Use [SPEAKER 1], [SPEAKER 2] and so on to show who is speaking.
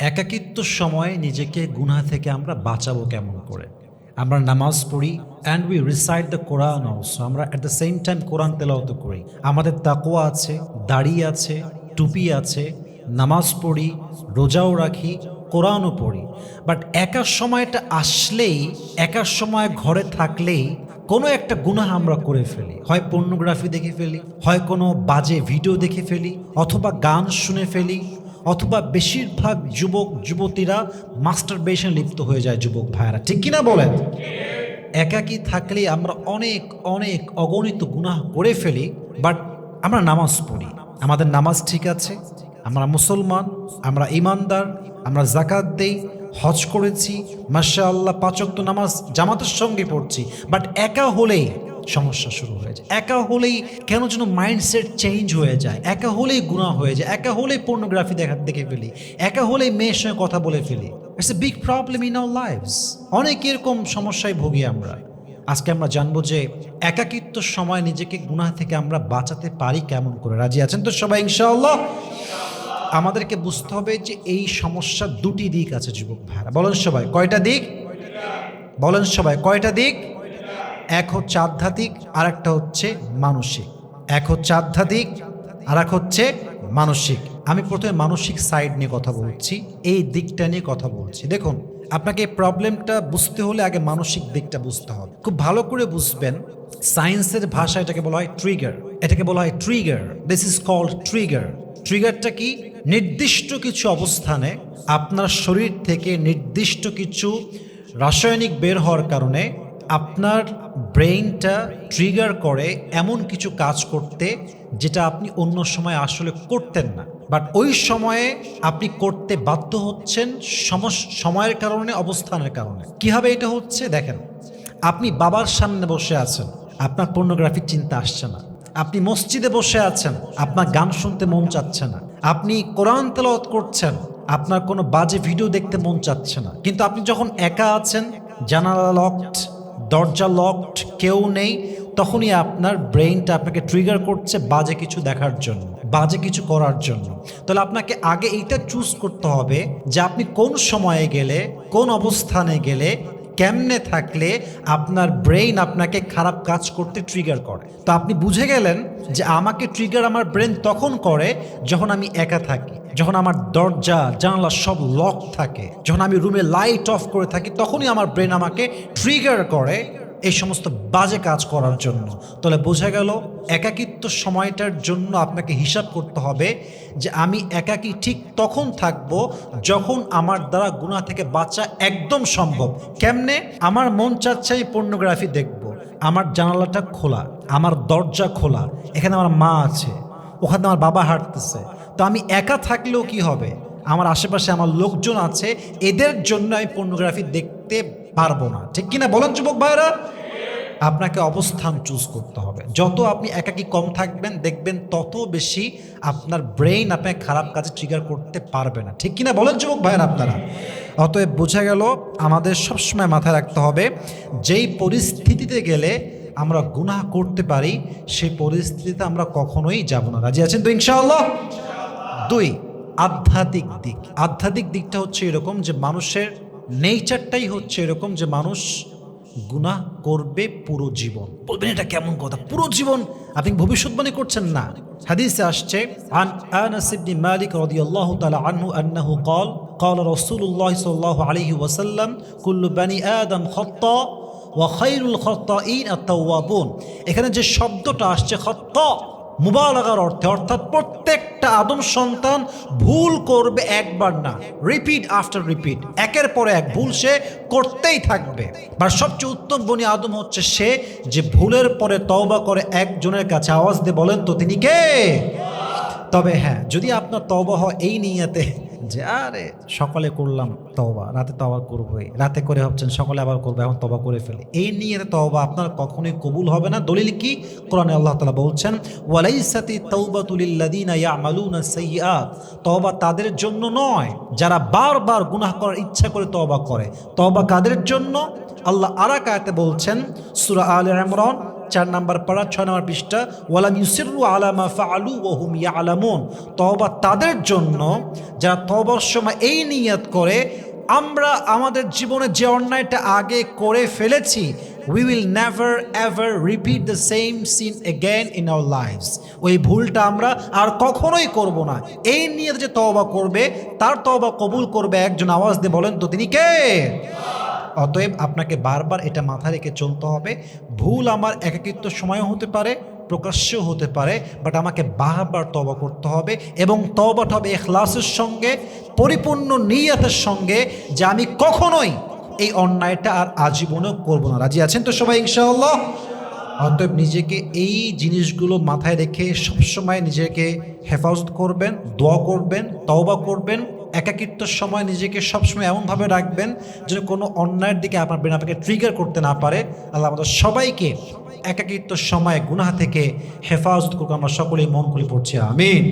[SPEAKER 1] একাকিত্ব সময়ে নিজেকে গুনাহ থেকে আমরা বাঁচাবো কেমন করে? আমরা নামাজ পড়ি and we reside the Quran also আমরা অ্যাট দ্য সেম টাইম কোরআন তেলাওত করি। আমাদের তাকোয়া আছে, দাড়ি আছে, টুপি আছে, নামাজ পড়ি, রোজাও রাখি, কোরআনও পড়ি। বাট একার সময়টা আসলেই একার সময় ঘরে থাকলেই কোনো একটা গুনাহ আমরা করে ফেলি। হয় পর্নোগ্রাফি দেখে ফেলি, হয় কোনো বাজে ভিডিও দেখে ফেলি, অথবা গান শুনে ফেলি অথবা বেশিরভাগ যুবক, যুবতীরা মাস্টারবেশন লিপ্ত হয়ে যায় যুবক ভাইয়েরা। ঠিক কিনা বলেন? একাকী থাকলে আমরা অনেক অনেক অগণিত গুনাহ করে ফেলি বাট আমরা নামাজ পড়ি। আমাদের নামাজ ঠিক আছে, আমরা মুসলমান, আমরা ইমানদার, আমরা জাকাত দেই, হজ করেছি মাসা আল্লাহ পাচক্ত নামাজ জামাতের সঙ্গে পড়ছি বাট একা হলেই সমস্যা শুরু হয়ে যায়। একা হলেই কেন যেন মাইন্ডসেট চেঞ্জ হয়ে যায়। একা হলেই গুণা হয়ে যায়। একা হলেই পর্নোগ্রাফি দেখা, দেখে ফেলি। একা হলেই মেয়ের সঙ্গে কথা বলে ফেলি। It's a big problem in our lifes অনেক এরকম সমস্যায় ভুগি আমরা। আজকে আমরা জানব যে একাকিত্ব সময় নিজেকে গুনাহ থেকে আমরা বাঁচাতে পারি কেমন করে। রাজি আছেন তো সবাই, ইনশাআল্লাহ? আমাদেরকে বুঝতে হবে যে এই সমস্যার দুটি দিক আছে, যুবক ভাইরা। বলেন সবাই, কয়টা দিক? বলেন সবাই, কয়টা দিক? এক হচ্ছে আধ্যাত্মিক আর একটা হচ্ছে মানসিক। এক হচ্ছে আধ্যাত্মিক আর এক হচ্ছে মানসিক। আমি প্রথমে মানসিক সাইড নিয়ে কথা বলছি, এই দিকটা নিয়ে কথা বলছি। দেখুন, আপনাকে এই প্রবলেমটা বুঝতে হলে আগে মানসিক দিকটা বুঝতে হবে। খুব ভালো করে বুঝবেন সায়েন্সের ভাষা এটাকে বলা হয় ট্রিগার এটাকে বলা হয় trigger this is called trigger ট্রিগারটা কি? নির্দিষ্ট কিছু অবস্থানে আপনার শরীর থেকে নির্দিষ্ট কিছু রাসায়নিক বের হওয়ার কারণে আপনার ব্রেইনটা ট্রিগার করে এমন কিছু কাজ করতে যেটা আপনি অন্য সময় আসলে করতেন না। বাট ওই সময়ে আপনি করতে বাধ্য হচ্ছেন সময়ের কারণে, অবস্থানের কারণে। কীভাবে এটা হচ্ছে? দেখেন, আপনি বাবার সামনে বসে আছেন, আপনার পর্নোগ্রাফির চিন্তা আসছে না। আপনি মসজিদে বসে আছেন, আপনার গান শুনতে মন চাচ্ছে না। আপনি কোরআন তেলাওয়াত করছেন, আপনার কোনো বাজে ভিডিও দেখতে মন চাচ্ছে না। কিন্তু আপনি যখন একা আছেন, জানালা লকড দরজা লকড কেউ নেই, তখনই আপনার ব্রেইনটা আপনাকে ট্রিগার করছে বাজে কিছু দেখার জন্য, বাজে কিছু করার জন্য। তাহলে আপনাকে আগে এইটা চুজ করতে হবে যে আপনি কোন সময়ে গেলে, কোন অবস্থানে গেলে, কেমনে থাকলে আপনার ব্রেইন আপনাকে খারাপ কাজ করতে ট্রিগার করে। তো আপনি বুঝে গেলেন যে আমাকে ট্রিগার আমার ব্রেন তখন করে যখন আমি একা থাকি। যখন আমার দরজা, জানলা সব লক থাকে, যখন আমি রুমে লাইট অফ করে থাকি, তখনই আমার ব্রেন আমাকে ট্রিগার করে এই সমস্ত বাজে কাজ করার জন্য। তাহলে বোঝা গেল, একাকিত্ব সময়টার জন্য আপনাকে হিসাব করতে হবে যে আমি একাকী ঠিক তখন থাকব যখন আমার দ্বারা গুণা থেকে বাঁচা একদম সম্ভব। কেমনে? আমার মন চাচ্ছে আমি পর্নোগ্রাফি দেখব, আমার জানালাটা খোলা, আমার দরজা খোলা, এখানে আমার মা আছে, ওখানে আমার বাবা হাঁটতেছে তো আমি একা থাকলেও কি হবে? আমার আশেপাশে আমার লোকজন আছে, এদের জন্য আমি পর্নোগ্রাফি দেখতে পারব না। ঠিক কিনা বলেন যুবক ভাইরা আপনাকে অবস্থান চুজ করতে হবে। যত আপনি একাকি কম থাকবেন, দেখবেন তত বেশি আপনার ব্রেইন আপনাকে খারাপ কাজে ট্রিগার করতে পারবে না। ঠিক কিনা বলেন যুবক ভাইয়ের আপনারা? অতএব বোঝা গেল, আমাদের সবসময় মাথায় রাখতে হবে, যেই পরিস্থিতিতে গেলে আমরা গুনাহ করতে পারি, সেই পরিস্থিতিতে আমরা কখনোই যাব না। রাজি আছেন তো ইনশাআল্লাহ? দুই আধ্যাত্মিক দিক আধ্যাত্মিক দিকটা হচ্ছে এরকম যে মানুষের নেচারটাই হচ্ছে এরকম যে মানুষ গুনাহ করবে পুরো জীবন বলবেন এটা কেমন কথা পুরো জীবন আপনি ভবিষ্যৎবাণী করছেন না হাদিসে আসছে আন আনাস ইবনে মালিক রাদিয়াল্লাহু তাআলা আনহু আন্নাহু قال قال رسول الله صلى الله عليه وسلم كل بني آدم خطأ ওয়াখাইরুল খত্তাইন আত্তাওয়াবুন এখানে যে শব্দটা আসছে খত্তা মুবালাগার অর্থে, অর্থাৎ প্রত্যেকটা আদম সন্তান ভুল করবে একবার না। রিপিট আফটার রিপিট একের পরে এক ভুল সে করতেই থাকবে। বা সবচেয়ে উত্তম বনি আদম হচ্ছে সে যে ভুলের পরে তওবা করে একজনের কাছে আওয়াজ দিয়ে বলেন তো তিনি কে? তবে হ্যাঁ যদি আপনার তওবা হয় এই নিয়াতে যে, আরে সকালে করলাম তওবা, রাতে তো আবার করবোই রাতে করে ভাবছেন সকালে আবার করব, এখন তবা করে ফেলে। এই নিয়ে তওবা আপনার কখনোই কবুল হবে না। দলিল কি? কোরআনে আল্লাহ তালা বলছেন, ওয়ালাইসাতি তৌবাতুলিল্লাদিনা ইয়ামালুনা সাইয়্যাত। তওবা তাদের জন্য নয়, যারা বারবার গুনাহ করার ইচ্ছা করে তওবা করে। তওবা কাদের জন্য? আল্লাহ আরাক আয়াতে বলছেন, সূরা আল ইমরান চার নাম্বার পাড়া, ছয় নম্বর পৃষ্ঠা, ওয়ালাম ইউসিরু আলামা ফাআলু ওহুম ইয়ালামুন। তওবা তাদের জন্য, যারা তওবার সময় এই নিয়াত করে, আমরা আমাদের জীবনে যে অন্যায়টা আগে করে ফেলেছি we will never ever repeat the same sin again in our lifes ওই ভুলটা আমরা আর কখনোই করব না। এই নিয়ে যে তওবা করবে, তার তওবা কবুল করবে একজন আওয়াজ দিয়ে বলেন তো তিনি কে? অতএব আপনাকে বারবার এটা মাথায় রেখে চলতে হবে। ভুল আমার একাকিত্ব সময়ও হতে পারে, প্রকাশ্যও হতে পারে বাট আমাকে বারবার তবা করতে হবে এবং তবাটা হবে এখলাসের সঙ্গে, পরিপূর্ণ নিয়তের সঙ্গে যে আমি কখনোই এই অন্যায়টা আর আজীবনেও করব না। রাজি আছেন তো সবাই ইনশাআল্লাহ? অতএব নিজেকে এই জিনিসগুলো মাথায় রেখে সবসময় নিজেকে হেফাজত করবেন, দোয়া করবেন, তওবা করবেন একাকিত্বর সময় নিজেকে সবসময় এমনভাবে রাখবেন যেন কোনো অন্যায়ের দিকে আপনার ব্রেন আপনাকে ট্রিগার করতে না পারে। আল্লাহ আমাদের সবাইকে একাকিত্বর সময় গুনাহা থেকে হেফাজত করুক। আমরা সকলেই মন করে পড়ছি, আমিন।